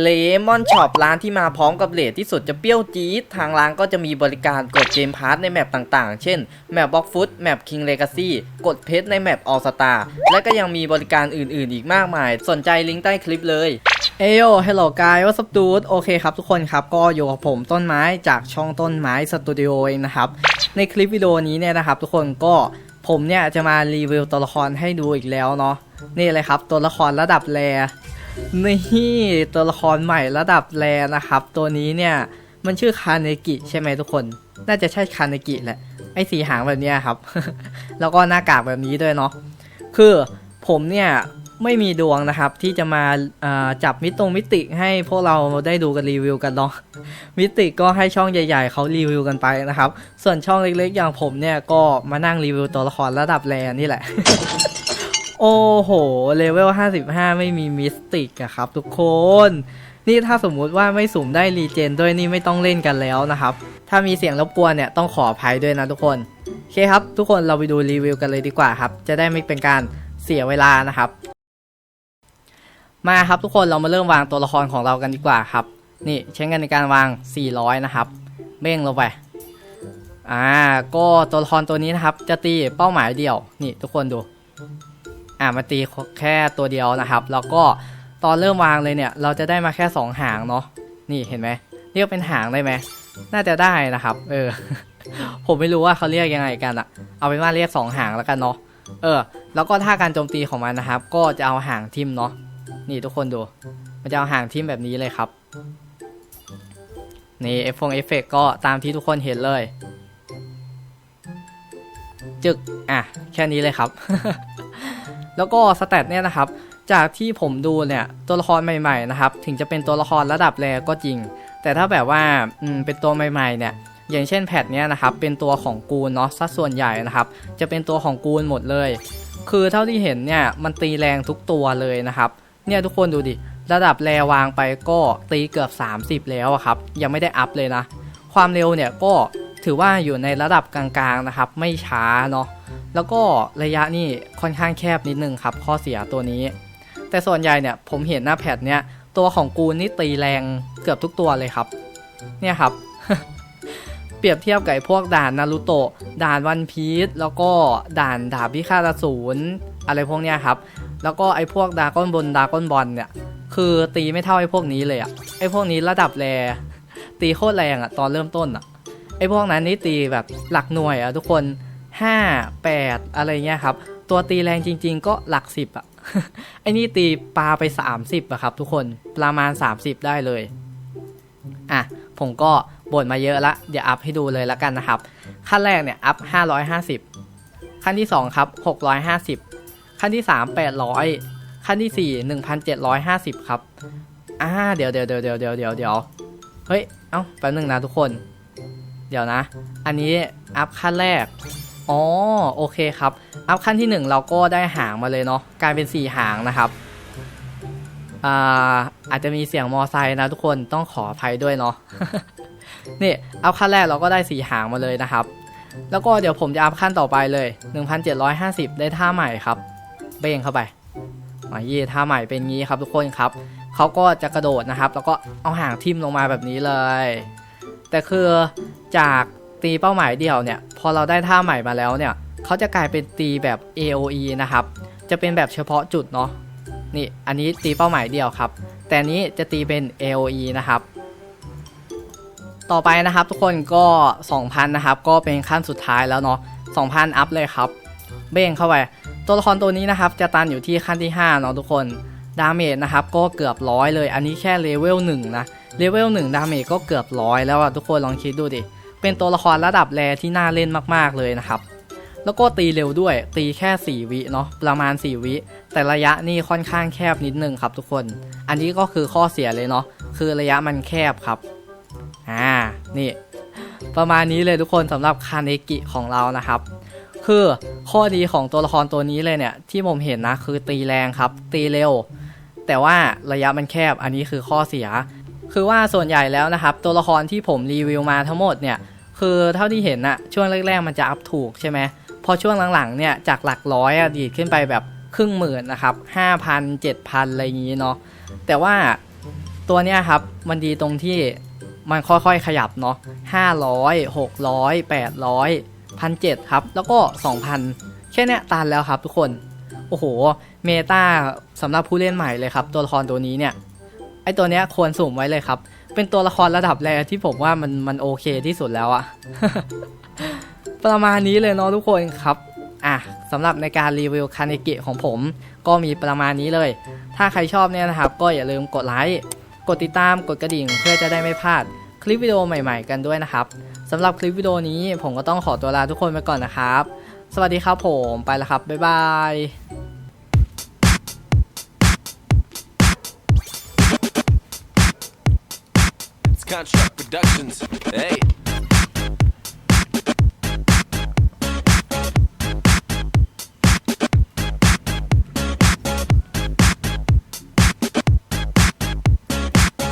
เลมอนช็อปร้านที่มาพร้อมกับเลทที่สุดจะเปรี้ยวจี๊ดทางร้านก็จะมีบริการกดเกมพาร์ทในแมปต่างๆ เช่นแมปบล็อกฟุตแมปคิงเลกาซี่กดเพชรในแมปออสตาและก็ยังมีบริการอื่นๆ อีกมากมาย สนใจลิงก์ใต้คลิปเลยเอโยเฮลโลกายวัสดูดโอเคครับทุกคนครับก็อยู่กับผมต้นไม้จากช่องต้นไม้สตูดิโอเองนะครับ ในคลิปวิดีโอนี้เนี่ยนะครับ ทุกคนก็ผมเนี่ยจะมารีวิวตัวละครให้ดูอีกแล้วเนาะนี่เลยครับตัวละครระดับแร นี่ตัวละครใหม่ระดับแรนะครับ ตัวนี้เนี่ยมันชื่อคาเนกิใช่ไหมทุกคน น่าจะใช่คาเนกิแหละ ไอ้สีหางแบบนี้ครับ แล้วก็หน้ากากแบบนี้ด้วยเนาะ คือผมเนี่ยไม่มีดวงนะครับที่จะมาาจับมิตรงมิติให้พวกเราได้ดูกันรีวิวกันเนาะ มิติก็ให้ช่องใหญ่ ๆเขารีวิวกันไปนะครับ ส่วนช่องเล็กๆ อย่างผมเนี่ยก็มานั่งรีวิวตัวละครระดับแรนี่แหละ โอ้โห เลเวล 55 ไม่มีมิสติกอะครับทุกคน นี่ถ้าสมมุติว่าไม่สุ่มได้รีเจนด้วยนี่ไม่ต้องเล่นกันแล้วนะครับ ถ้ามีเสียงรบกวนเนี่ยต้องขออภัยด้วยนะทุกคน โอเคครับ ทุกคนเราไปดูรีวิวกันเลยดีกว่าครับ จะได้ไม่เป็นการเสียเวลานะครับ มาครับทุกคนเรามาเริ่มวางตัวละครของเรากันดีกว่าครับ นี่ใช้เงินในการวาง 400 นะครับเบ้งลงไปอ่าก็ตัวละครตัวนี้นะครับ จะตีเป้าหมายเดียว นี่ทุกคนดู อ่ามาตีแค่ตัวเดียวนะครับ แล้วก็ตอนเริ่มวางเลยเนี่ย เราจะได้มาแค่ 2 หางเนาะนี่เห็นไหมเรียกเป็นหางได้ไหมน่าจะได้นะครับ เออ ผมไม่รู้ว่าเขาเรียกยังไงกันอะเอาเป็นว่าเรียก 2 หางแล้วกันเนาะเออ แล้วก็ท่าการโจมตีของมันนะครับ ก็จะเอาหางทิมเนาะนี่ทุกคนดู มันจะเอาหางทิมแบบนี้เลยครับนี่เอฟฟงเอฟเฟกก็ตามที่ทุกคนเห็นเลย จึก อะ แค่นี้เลยครับ แล้วก็สเตตเนี่ยนะครับจากที่ผมดูเนี่ยตัวละครใหม่ๆนะครับถึงจะเป็นตัวละครระดับแรกก็จริง แต่ถ้าแบบว่าเป็นตัวใหม่ๆเนี่ยอย่างเช่นแพทเนี่ยนะครับเป็นตัวของกูลเนาะสัดส่วนใหญ่นะครับจะเป็นตัวของกูลหมดเลย คือเท่าที่เห็นเนี่ยมันตีแรงทุกตัวเลยนะครับเนี่ยทุกคนดูดิระดับแรวางไปก็ตีเกือบ 30 แล้วอะครับยังไม่ได้อัพเลยนะ ความเร็วเนี่ยก็ถือว่าอยู่ในระดับกลางๆนะครับไม่ช้าเนาะ แล้วก็ระยะนี่ค่อนข้างแคบนิดนึงครับ ข้อเสียตัวนี้ แต่ส่วนใหญ่เนี่ยผมเห็นหน้าแพดเนี่ยตัวของกูนี่ตีแรงเกือบทุกตัวเลยครับ เนี่ยครับ เปรียบเทียบกับพวกด่านนารูโตะด่านวันพีซแล้วก็ด่านดาบพิฆาตอสูรอะไรพวกเนี้ยครับ แล้วก็ไอ้พวกดาก้อนบนดาก้อนบอลเนี่ย คือตีไม่เท่าไอ้พวกนี้เลยอะไอ้พวกนี้ระดับแรตีโคตรแรงอะตอนเริ่มต้นอะไอ้พวกนั้นนี่ตีแบบหลักหน่วยอะทุกคน 5 8 อะไรเงี้ยครับ ตัวตีแรงจริง ๆ ก็หลัก 10อะไอ้นี่ตีปลาไป 30อะครับ ทุกคนประมาณ 30 ได้เลยอะผมก็บ่นมาเยอะละเดี๋ยวอัพให้ดูเลยละกันนะครับ ขั้นแรกเนี่ยอัพ 550 ขั้นที่ 2 ครับ 650 ขั้นที่ 3 800 ขั้นที่ 4 1,750 ครับอ่าเดี๋ยวเดี๋ยวเดี๋ยวเดี๋ยวเดี๋ยวเดี๋ยวเดี๋ยวเฮ้ย เอ้าแป๊บหนึงนะทุกคน เดี๋ยวนะ อันนี้อัพขั้นแรก อ๋อโอเคครับอัพขั้นที่ 1 เราก็ได้หางมาเลยเนาะกลายเป็น 4 หางนะครับอ่าอาจจะมีเสียงมอไซค์นะทุกคนต้องขออภัยด้วยเนาะนี่อัพขั้นแรกเราก็ได้ 4 หางมาเลยนะครับ แล้วก็เดี๋ยวผมจะอัพขั้นต่อไปเลย 1750 ได้ท่าใหม่ครับ เบ้งเข้าไปมายี่ท่าใหม่เป็นงี้ครับทุกคนครับเขาก็จะกระโดดนะครับ แล้วก็เอาหางทิ่มลงมาแบบนี้เลย แต่คือจาก ตีเป้าหมายเดียวเนี่ยพอเราได้ท่าใหม่มาแล้วเนี่ยเขาจะกลายเป็นตีแบบ AOE นะครับจะเป็นแบบเฉพาะจุดเนาะนี่อันนี้ตีเป้าหมายเดียวครับ แต่อันนี้จะตีเป็น AOE นะครับ ต่อไปนะครับทุกคนก็ 2,000นะครับก็เป็นขั้นสุดท้ายแล้วเนาะ2,000 อัพเลยครับ เบ้งเข้าไป ตัวละครตัวนี้นะครับจะตันอยู่ที่ขั้นที่5เนาะทุกคนดาเมจนะครับก็เกือบร้อยเลย อันนี้แค่เลเวล1นะเลเวล1ดาเมจก็เกือบร้อยแล้วอะทุกคนลองคิดดูดิ เป็นตัวละครระดับแรที่น่าเล่นมากๆเลยนะครับ แล้วก็ตีเร็วด้วย ตีแค่ 4 วิเนาะประมาณ 4 วิ แต่ระยะนี่ค่อนข้างแคบนิดนึงครับทุกคน อันนี้ก็คือข้อเสียเลยเนาะคือระยะมันแคบครับอ่านี่ ประมาณนี้เลยทุกคนสำหรับคาเนกิของเรานะครับคือข้อดีของตัวละครตัวนี้เลยเนี่ยที่ผมเห็นนะคือตีแรงครับ ตีเร็ว แต่ว่าระยะมันแคบอันนี้คือข้อเสีย คือว่าส่วนใหญ่แล้วนะครับ ตัวละครที่ผมรีวิวมาทั้งหมดเนี่ย คือเท่าที่เห็นอะช่วงแรกๆมันจะอัพถูกใช่ไหมพอช่วงหลังๆเนี่ยจากหลักร้อยอะดีดขึ้นไปแบบครึ่งหมื่นนะครับห้าพันเจ็ดพันอะไรอย่างนี้เนาะแต่ว่าตัวเนี้ยครับมันดีตรงที่มันค่อยๆขยับเนาะ500 600 800 1,700ครับ แล้วก็2,000แค่เนี้ยตันแล้วครับทุกคน โอ้โห เมตาสำหรับผู้เล่นใหม่เลยครับ ตัวละครตัวนี้เนี่ย ไอตัวเนี้ยควรสุ่มไว้เลยครับ เป็นตัวละครระดับแรกที่ผมว่ามันมันโอเคที่สุดแล้วอะประมาณนี้เลยเนาะทุกคนครับอะสำหรับในการรีวิวคาเนเกะของผม ก็มีประมาณนี้เลย ถ้าใครชอบเนี่ยนะครับ ก็อย่าลืมกดไลค์กดติดตามกดกระดิ่งเพื่อจะได้ไม่พลาดคลิปวิดีโอใหม่ ๆ กันด้วยนะครับสำหรับคลิปวิดีโอนี้ผมก็ต้องขอตัวลาทุกคนไปก่อนนะครับ สวัสดีครับผมไปแล้วครับบ๊ายบาย Construct Productions. Hey.